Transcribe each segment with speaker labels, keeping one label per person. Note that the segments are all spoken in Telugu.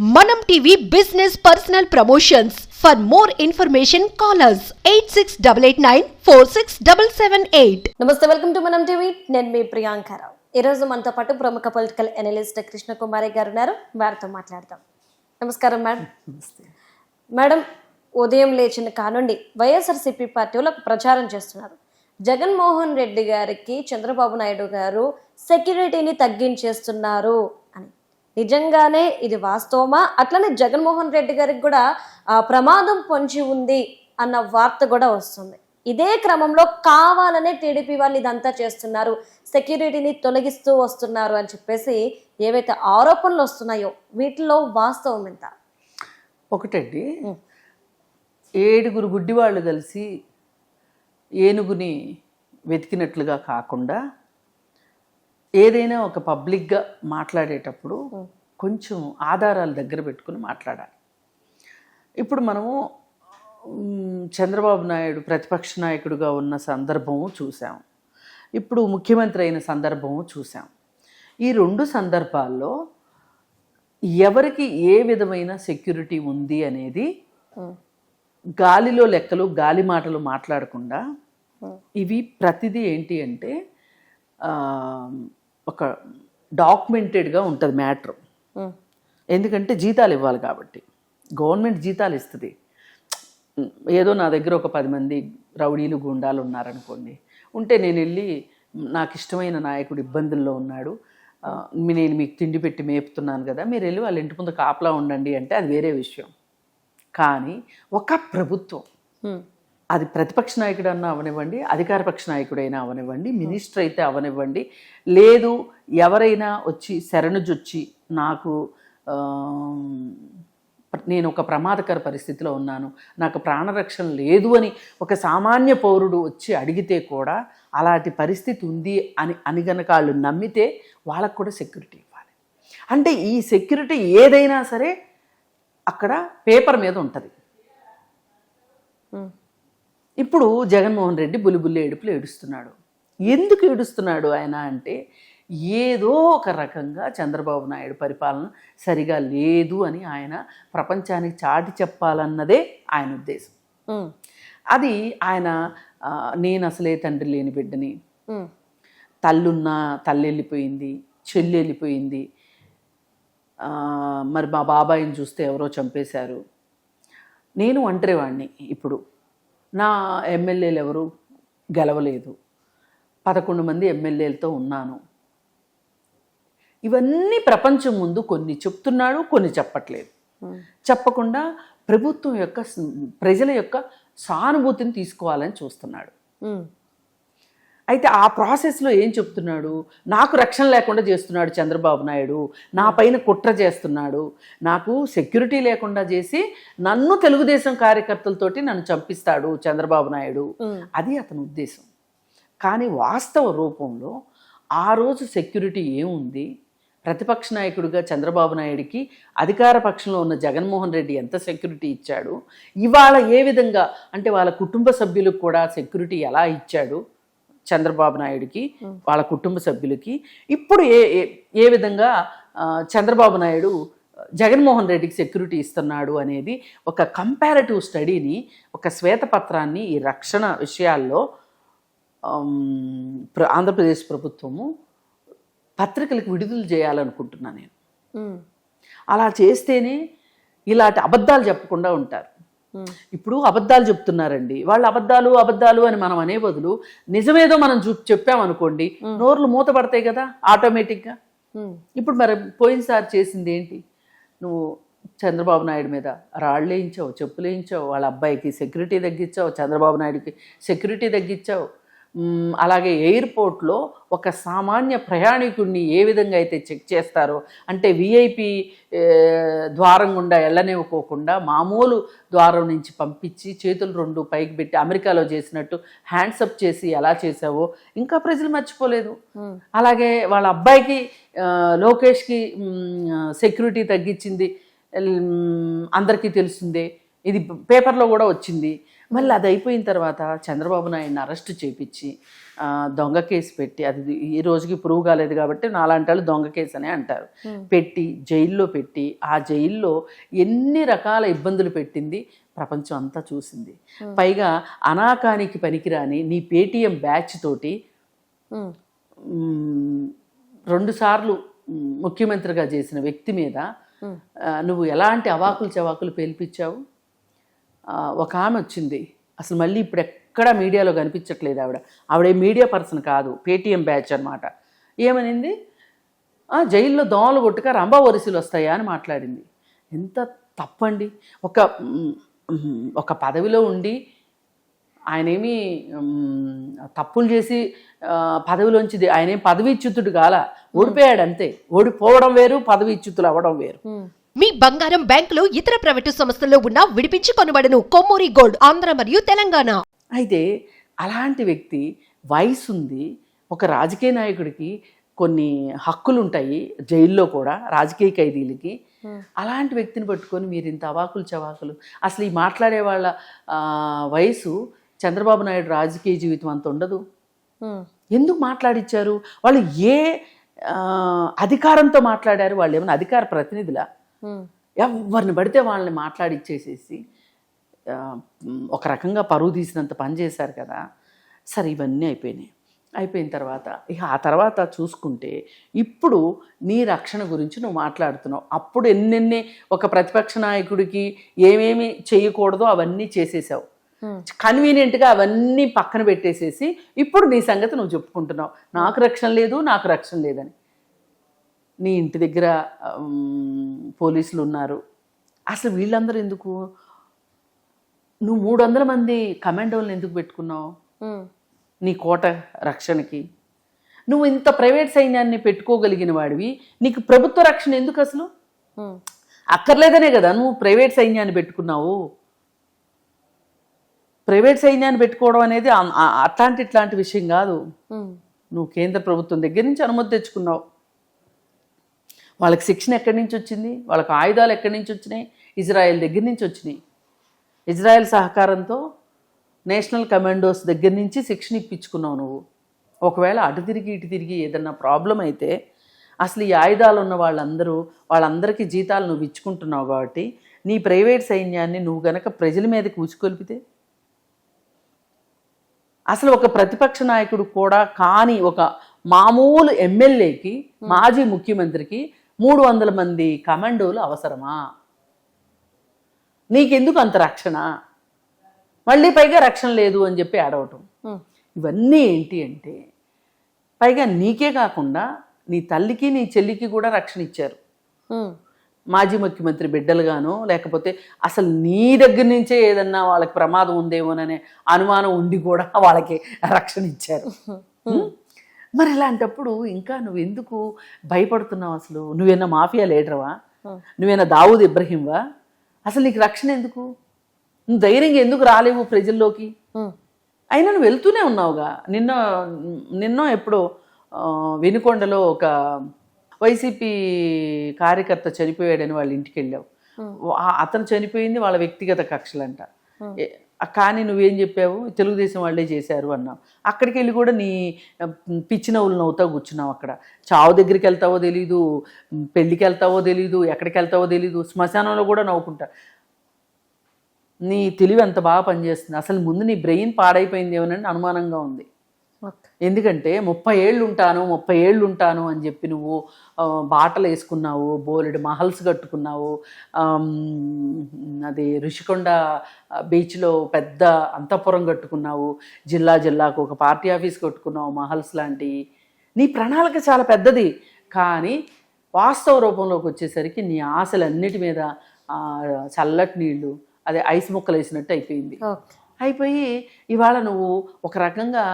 Speaker 1: Manam TV business personal promotions for more information callers eight six double eight nine four six double seven eight
Speaker 2: నమస్తే వెల్కమ్ టు మనం టీవీ నేను మీ ప్రియాంకారావు ఈరోజు మనతో పాటు ప్రముఖ పొలిటికల్ అనలిస్ట్ కృష్ణ కుమారి గారు ఉన్నారు. వారితో మాట్లాడదాం. నమస్కారం మేడం మేడం ఉదయం లేచిన కానుండి వైఎస్ఆర్సీపీ పార్టీ వాళ్ళు ఒక ప్రచారం చేస్తున్నారు. జగన్మోహన్ రెడ్డి గారికి చంద్రబాబు నాయుడు గారు సెక్యూరిటీని తగ్గించేస్తున్నారు. నిజంగానే ఇది వాస్తవమా? అట్లనే జగన్మోహన్ రెడ్డి గారికి కూడా ఆ, ప్రమాదం పొంచి ఉంది అన్న వార్త కూడా వస్తుంది. ఇదే క్రమంలో కావాలనే టీడీపీ వాళ్ళు ఇదంతా చేస్తున్నారు. సెక్యూరిటీని తొలగిస్తూ వస్తున్నారు అని చెప్పేసి ఏవైతే ఆరోపణలు వస్తున్నాయో వీటిలో వాస్తవం ఎంత?
Speaker 3: ఒకటండి. ఏడుగురు గుడ్డివాళ్ళు కలిసి ఏనుగుని వెతికినట్లుగా కాకుండా ఏదైనా ఒక పబ్లిక్గా మాట్లాడేటప్పుడు కొంచెం ఆధారాలు దగ్గర పెట్టుకుని మాట్లాడాలి. ఇప్పుడు మనము చంద్రబాబు నాయుడు ప్రతిపక్ష నాయకుడిగా ఉన్న సందర్భము చూసాం. ఇప్పుడు ముఖ్యమంత్రి అయిన సందర్భము చూసాం. ఈ రెండు సందర్భాల్లో ఎవరికి ఏ విధమైన సెక్యూరిటీ ఉంది అనేది గాలిలో లెక్కలు గాలి మాటలు మాట్లాడకుండా ఇవి ప్రతిదీ ఏంటి అంటే ఒక డాక్యుమెంటెడ్గా ఉంటుంది మ్యాటర్ ఎందుకంటే జీతాలు ఇవ్వాలి కాబట్టి. గవర్నమెంట్ జీతాలు ఇస్తుంది. ఏదో నా దగ్గర ఒక పది మంది రౌడీలు గుండాలు ఉన్నారనుకోండి. ఉంటే నేను వెళ్ళి నాకు ఇష్టమైన నాయకుడు ఇబ్బందుల్లో ఉన్నాడు. నేను మీకు తిండి పెట్టి మేపుతున్నాను కదా మీరు వెళ్ళి వాళ్ళ ఇంటి ముందు కాపలా ఉండండి అంటే అది వేరే విషయం. కానీ ఒక ప్రభుత్వం అది ప్రతిపక్ష నాయకుడు అన్న అవనివ్వండి అధికారపక్ష నాయకుడైనా అవనివ్వండి మినిస్టర్ అయితే అవనివ్వండి. లేదు ఎవరైనా వచ్చి శరణుజొచ్చి నాకు నేను ఒక ప్రమాదకర పరిస్థితిలో ఉన్నాను నాకు ప్రాణరక్షణ లేదు అని ఒక సామాన్య పౌరుడు వచ్చి అడిగితే కూడా అలాంటి పరిస్థితి ఉంది అని అని వాళ్ళు నమ్మితే వాళ్ళకు కూడా సెక్యూరిటీ ఇవ్వాలి. అంటే ఈ సెక్యూరిటీ ఏదైనా సరే అక్కడ పేపర్ మీద ఉంటుంది. ఇప్పుడు జగన్మోహన్ రెడ్డి బులిబుల్లి ఏడుపులు ఏడుస్తున్నాడు. ఎందుకు ఏడుస్తున్నాడు ఆయన అంటే ఏదో ఒక రకంగా చంద్రబాబు నాయుడు పరిపాలన సరిగా లేదు అని ఆయన ప్రపంచానికి చాటి చెప్పాలన్నదే ఆయన ఉద్దేశం. అది ఆయన నేను అసలే తండ్రి లేని బిడ్డని. తల్లున్న తల్లి వెళ్ళిపోయింది చెల్లి వెళ్ళిపోయింది మరి మా బాబాయిని చూస్తే ఎవరో చంపేశారు. నేను ఒంటరివాడిని ఇప్పుడు. నా ఎమ్మెల్యేలు ఎవరు గెలవలేదు. పదకొండు మంది ఎమ్మెల్యేలతో ఉన్నాను. ఇవన్నీ ప్రపంచం ముందు కొన్ని చెప్తున్నాడు కొన్ని చెప్పట్లేదు. చెప్పకుండా ప్రభుత్వం యొక్క ప్రజల యొక్క సానుభూతిని తీసుకోవాలని చూస్తున్నాడు. అయితే ఆ ప్రాసెస్లో ఏం చెప్తున్నాడు? నాకు రక్షణ లేకుండా చేస్తున్నాడు చంద్రబాబు నాయుడు. నా పైన కుట్ర చేస్తున్నాడు. నాకు సెక్యూరిటీ లేకుండా చేసి నన్ను తెలుగుదేశం కార్యకర్తలతోటి నన్ను చంపిస్తాడు చంద్రబాబు నాయుడు. అది అతని ఉద్దేశం. కానీ వాస్తవ రూపంలో ఆ రోజు సెక్యూరిటీ ఏముంది? ప్రతిపక్ష నాయకుడిగా చంద్రబాబు నాయుడికి అధికార పక్షంలో ఉన్న జగన్మోహన్ రెడ్డి ఎంత సెక్యూరిటీ ఇచ్చాడు? ఇవాళ ఏ విధంగా అంటే వాళ్ళ కుటుంబ సభ్యులకు కూడా సెక్యూరిటీ ఎలా ఇచ్చాడు? చంద్రబాబు నాయుడికి వాళ్ళ కుటుంబ సభ్యులకి. ఇప్పుడు ఏ ఏ- విధంగా చంద్రబాబు నాయుడు జగన్మోహన్ రెడ్డికి సెక్యూరిటీ ఇస్తున్నాడు అనేది ఒక కంపారిటివ్ స్టడీని ఒక శ్వేతపత్రాన్ని ఈ రక్షణ విషయాల్లో ఆంధ్రప్రదేశ్ ప్రభుత్వము పత్రికలకు విడుదల చేయాలనుకుంటున్నా నేను. అలా చేస్తేనే ఇలాంటి అబద్ధాలు చెప్పకుండా ఉంటారు. ఇప్పుడు అబద్ధాలు చెప్తున్నారండి. వాళ్ళు అబద్ధాలు అబద్ధాలు అని మనం అనే బదులు నిజమేదో మనం చూ చెప్పామనుకోండి నోర్లు మూతపడతాయి కదా ఆటోమేటిక్గా. ఇప్పుడు మరి పోయినసారి చేసింది ఏంటి? నువ్వు చంద్రబాబు నాయుడు మీద రాళ్ళు వేయించావు చెప్పులు వేయించావు వాళ్ళ అబ్బాయికి సెక్యూరిటీ తగ్గించావు చంద్రబాబు నాయుడికి సెక్యూరిటీ తగ్గించావు. అలాగే ఎయిర్పోర్ట్లో ఒక సామాన్య ప్రయాణికుడిని ఏ విధంగా అయితే చెక్ చేస్తారో అంటే విఐపి ద్వారం గుండా వెళ్ళనివ్వకోకుండా మామూలు ద్వారం నుంచి పంపించి చేతులు రెండు పైకి పెట్టి అమెరికాలో చేసినట్టు హ్యాండ్సప్ చేసి ఎలా చేసావో ఇంకా ప్రజలు మర్చిపోలేదు. అలాగే వాళ్ళ అబ్బాయికి లోకేష్కి సెక్యూరిటీ తగ్గించింది అందరికీ తెలిసిందే ఇది పేపర్లో కూడా వచ్చింది. మళ్ళీ అది అయిపోయిన తర్వాత చంద్రబాబు నాయుడిని అరెస్ట్ చేపించి దొంగ కేసు పెట్టి అది ఈ రోజుకి ప్రూవ్ కాలేదు కాబట్టి నాలాంటి వాళ్ళు దొంగ కేసు అనే అంటారు. పెట్టి జైల్లో పెట్టి ఆ జైల్లో ఎన్ని రకాల ఇబ్బందులు పెట్టింది ప్రపంచం అంతా చూసింది. పైగా అనాకానికి పనికిరాని నీ పేటీఎం బ్యాచ్ తోటి మ్, రెండుసార్లు ముఖ్యమంత్రిగా చేసిన వ్యక్తి మీద నువ్వు ఎలాంటి అవాకులు చవాకులు పేల్పించావు? ఒక ఆమె వచ్చింది. అసలు మళ్ళీ ఇప్పుడు ఎక్కడా మీడియాలో కనిపించట్లేదు ఆవిడ. ఆవిడ మీడియా పర్సన్ కాదు పేటీఎం బ్యాచ్ అనమాట ఏమనింది? "ఆ, జైల్లో దోమలు కొట్టుక రంభా వరుసలు వస్తాయా? అని మాట్లాడింది. ఎంత తప్పండి. ఒక ఒక పదవిలో ఉండి ఆయనేమి తప్పులు చేసి పదవిలోంచి ది- ఆయన ఏం పదవీచ్యుతుడు కాల. ఓడిపోయాడు అంతే ఓడిపోవడం వేరు పదవీచ్యుతులు అవ్వడం వేరు.
Speaker 1: మీ బంగారం బ్యాంకులు ఇతర ప్రైవేటు సంస్థల్లో ఉన్న విడిపించి కొనబడను కొమ్మూరి గోల్డ్ ఆంధ్ర మరియు తెలంగాణ.
Speaker 3: అయితే అలాంటి వ్యక్తి వయసు ఉంది ఒక రాజకీయ నాయకుడికి కొన్ని హక్కులు ఉంటాయి జైల్లో కూడా రాజకీయ ఖైదీలకి. అలాంటి వ్యక్తిని పట్టుకొని మీరు ఇంత అవాకులు చవాకులు. అసలు ఈ మాట్లాడే వాళ్ళ ఆ, వయసు చంద్రబాబు నాయుడు రాజకీయ జీవితం అంత ఉండదు.
Speaker 2: ఉమ్,
Speaker 3: ఎందుకు మాట్లాడిచ్చారు? వాళ్ళు ఏ అధికారంతో మాట్లాడారు? వాళ్ళు ఏమైనా అధికార ప్రతినిధులా? ఎవరిని పడితే వాళ్ళని మాట్లాడిచ్చేసేసి ఒక రకంగా పరువు తీసినంత పని చేశారు కదా. సరే ఇవన్నీ అయిపోయినాయి. అయిపోయిన తర్వాత ఇక ఆ తర్వాత చూసుకుంటే ఇప్పుడు నీ రక్షణ గురించి నువ్వు మాట్లాడుతున్నావు. అప్పుడు ఎన్నెన్ని ఒక ప్రతిపక్ష నాయకుడికి ఏమేమి చేయకూడదో అవన్నీ చేసేసావు. కన్వీనియంట్గా అవన్నీ పక్కన పెట్టేసేసి ఇప్పుడు నీ సంగతి నువ్వు చెప్పుకుంటున్నావు. నాకు రక్షణ లేదు నాకు రక్షణ లేదని. నీ ఇంటి దగ్గర పోలీసులు ఉన్నారు అసలు వీళ్ళందరూ ఎందుకు? నువ్వు మూడు వందల మంది కమాండోలను ఎందుకు పెట్టుకున్నావు? నీ కోట రక్షణకి. నువ్వు ఇంత ప్రైవేట్ సైన్యాన్ని పెట్టుకోగలిగిన వాడివి. నీకు ప్రభుత్వ రక్షణ ఎందుకు అసలు? అక్కర్లేదనే కదా నువ్వు ప్రైవేట్ సైన్యాన్ని పెట్టుకున్నావు. ప్రైవేట్ సైన్యాన్ని పెట్టుకోవడం అనేది అట్లాంటి ఇట్లాంటి విషయం కాదు. నువ్వు కేంద్ర ప్రభుత్వం దగ్గర నుంచి అనుమతి తెచ్చుకున్నావు. వాళ్ళకి శిక్షణ ఎక్కడి నుంచి వచ్చింది? వాళ్ళకి ఆయుధాలు ఎక్కడి నుంచి వచ్చినాయి? ఇజ్రాయెల్ దగ్గర నుంచి వచ్చినాయి. ఇజ్రాయెల్ సహకారంతో నేషనల్ కమాండోస్ దగ్గర నుంచి శిక్షణ ఇప్పించుకున్నావు నువ్వు. ఒకవేళ అటు తిరిగి ఇటు తిరిగి ఏదన్నా ప్రాబ్లం అయితే అసలు ఈ ఆయుధాలు ఉన్న వాళ్ళందరూ వాళ్ళందరికీ జీతాలు నువ్వు ఇచ్చుకుంటున్నావు కాబట్టి నీ ప్రైవేట్ సైన్యాన్ని నువ్వు గనక ప్రజల మీద కూచుకొల్పితే అసలు ఒక ప్రతిపక్ష నాయకుడు కూడా కాని ఒక మామూలు ఎమ్మెల్యేకి మాజీ ముఖ్యమంత్రికి మూడు వందల మంది కమాండోలు అవసరమా? నీకెందుకు అంత రక్షణ? మళ్ళీ పైగా రక్షణ లేదు అని చెప్పి ఆడవటం ఇవన్నీ ఏంటి అంటే పైగా నీకే కాకుండా నీ తల్లికి నీ చెల్లికి కూడా రక్షణ ఇచ్చారు. మాజీ ముఖ్యమంత్రి బిడ్డలుగాను లేకపోతే అసలు నీ దగ్గర నుంచే ఏదన్నా వాళ్ళకి ప్రమాదం ఉందేమోననే అనుమానం ఉండి కూడా వాళ్ళకి రక్షణ ఇచ్చారు? మరి ఇలాంటప్పుడు ఇంకా నువ్వు ఎందుకు భయపడుతున్నావు అసలు? నువ్వేనా మాఫియా లీడర్వా? నువ్వేనా దావూద్ ఇబ్రహీంవా? అసలు నీకు రక్షణ ఎందుకు? నువ్వు ధైర్యంగా ఎందుకు రాలేవు ప్రజల్లోకి? అయినా నువ్వు వెళ్తూనే ఉన్నావుగా. నిన్న నిన్నో ఎప్పుడో వినుకొండలో ఒక వైసీపీ కార్యకర్త చనిపోయాడని వాళ్ళ ఇంటికి వెళ్ళావు ఆ- అతను చనిపోయింది వాళ్ళ వ్యక్తిగత కక్షలంట. కానీ నువ్వేం చెప్పావు? తెలుగుదేశం వాళ్ళే చేశారు అన్నావు అక్కడికి వెళ్ళి కూడా నీ పిచ్చినవులు పిచ్చి నవ్వులు నవ్వుతా కూర్చున్నావు అక్కడ. చావు దగ్గరికి వెళ్తావో తెలీదు పెళ్ళికి వెళ్తావో తెలీదు ఎక్కడికి వెళ్తావో తెలీదు శ్మశానంలో కూడా నవ్వుకుంటా. నీ తెలివి అంత బాగా పనిచేస్తుంది. అసలు ముందు నీ బ్రెయిన్ పాడైపోయింది ఏమోనని అనుమానంగా ఉంది. ఎందుకంటే ముప్పై ఏళ్ళు ఉంటాను ముప్పై ఏళ్ళు ఉంటాను అని చెప్పి నువ్వు బాటలు వేసుకున్నావు బోలెడు మహల్స్ కట్టుకున్నావు అది ఋషికొండ బీచ్లో పెద్ద అంతఃపురం కట్టుకున్నావు జిల్లా జిల్లాకు ఒక పార్టీ ఆఫీస్ కట్టుకున్నావు మహల్స్ లాంటివి నీ ప్రణాళిక చాలా పెద్దది. కానీ వాస్తవ రూపంలోకి వచ్చేసరికి నీ ఆశలన్నిటి మీద చల్లటి నీళ్ళు అదే ఐస్ ముక్కలు వేసినట్టు అయిపోయింది. అయిపోయి ఇవాళ నువ్వు ఒక రకంగా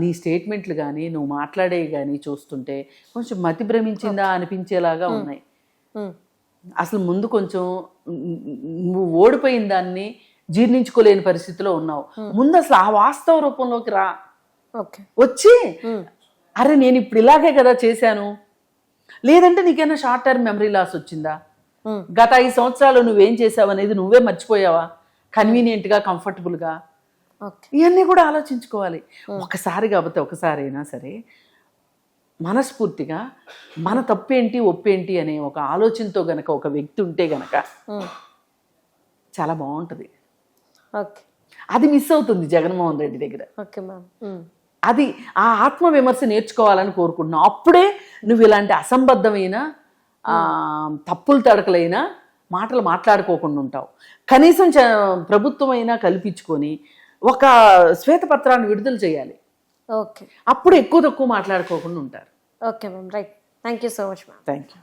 Speaker 3: నీ స్టేట్మెంట్లు కానీ నువ్వు మాట్లాడేవి కానీ చూస్తుంటే కొంచెం మతి భ్రమించిందా అనిపించేలాగా ఉన్నాయి. అసలు ముందు కొంచెం నువ్వు ఓడిపోయిన దాన్ని జీర్ణించుకోలేని పరిస్థితిలో ఉన్నావు. ముందు అసలు ఆ వాస్తవ రూపంలోకి రా. వచ్చి అరే నేను ఇప్పుడు ఇలాగే కదా చేశాను. లేదంటే నీకైనా షార్ట్ టర్మ్ మెమరీ లాస్ వచ్చిందా? గత ఐదు సంవత్సరాలు నువ్వేం చేసావు అనేది నువ్వే మర్చిపోయావా? కన్వీనియంట్గా కంఫర్టబుల్గా ఇవన్నీ కూడా ఆలోచించుకోవాలి. ఒకసారి కాకపోతే ఒకసారి అయినా సరే మనస్ఫూర్తిగా మన తప్పేంటి ఒప్పేంటి అనే ఒక ఆలోచనతో గనక ఒక వ్యక్తి ఉంటే గనక చాలా బాగుంటుంది.
Speaker 2: ఓకే
Speaker 3: అది మిస్ అవుతుంది జగన్మోహన్ రెడ్డి దగ్గర.
Speaker 2: ఓకే మ్యామ్
Speaker 3: అది ఆ ఆత్మ విమర్శ నేర్చుకోవాలని కోరుకుంటున్నావు అప్పుడే నువ్వు ఇలాంటి అసంబద్ధమైన తప్పులు తడకలైన మాటలు మాట్లాడుకోకుండా ఉంటావు. కనీసం ప్రభుత్వం అయినా కల్పించుకొని ఒక శ్వేతపత్రాన్ని విడుదల చేయాలి.
Speaker 2: ఓకే.
Speaker 3: అప్పుడు ఎక్కువ తక్కువ మాట్లాడుకోకుండా ఉంటారు.
Speaker 2: Okay ma'am right. Thank you so much ma'am.
Speaker 3: Thank you